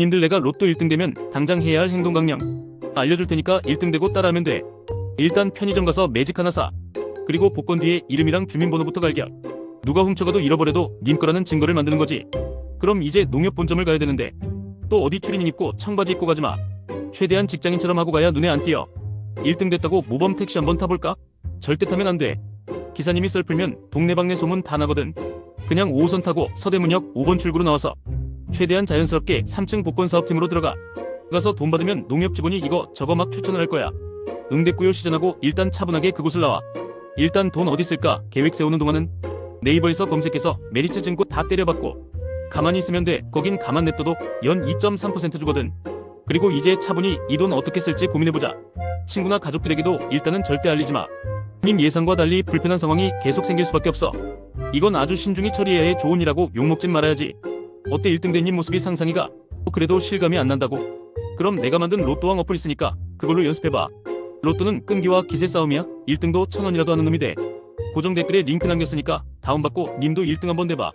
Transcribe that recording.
님들 내가 로또 1등 되면 당장 해야 할 행동 강령 알려줄 테니까 1등 되고 따라하면 돼. 일단 편의점 가서 매직 하나 사. 그리고 복권 뒤에 이름이랑 주민번호부터 갈겨. 누가 훔쳐가도 잃어버려도 님 거라는 증거를 만드는 거지. 그럼 이제 농협 본점을 가야 되는데 또 어디 추리닝 입고 청바지 입고 가지 마. 최대한 직장인처럼 하고 가야 눈에 안 띄어. 1등 됐다고 모범 택시 한번 타볼까? 절대 타면 안 돼. 기사님이 썰 풀면 동네방네 소문 다 나거든. 그냥 5호선 타고 서대문역 5번 출구로 나와서 최대한 자연스럽게 3층 복권 사업팀으로 들어가. 가서 돈 받으면 농협 직원이 이거 저거 막 추천을 할 거야. 응대꾸요 시전하고 일단 차분하게 그곳을 나와. 일단 돈 어디 쓸까 계획 세우는 동안은 네이버에서 검색해서 메리츠 증권 다 때려봤고 가만히 있으면 돼. 거긴 가만 냅둬도 연 2.3% 주거든. 그리고 이제 차분히 이 돈 어떻게 쓸지 고민해보자. 친구나 가족들에게도 일단은 절대 알리지 마. 님 예상과 달리 불편한 상황이 계속 생길 수밖에 없어. 이건 아주 신중히 처리해야 해 좋은 일하고 욕먹진 말아야지. 어때 1등 된 님 모습이 상상이 가? 그래도 실감이 안 난다고? 그럼 내가 만든 로또왕 어플 있으니까 그걸로 연습해봐. 로또는 끈기와 기세 싸움이야. 1등도 천 원이라도 하는 놈이 돼. 고정 댓글에 링크 남겼으니까 다운받고 님도 1등 한번 내봐.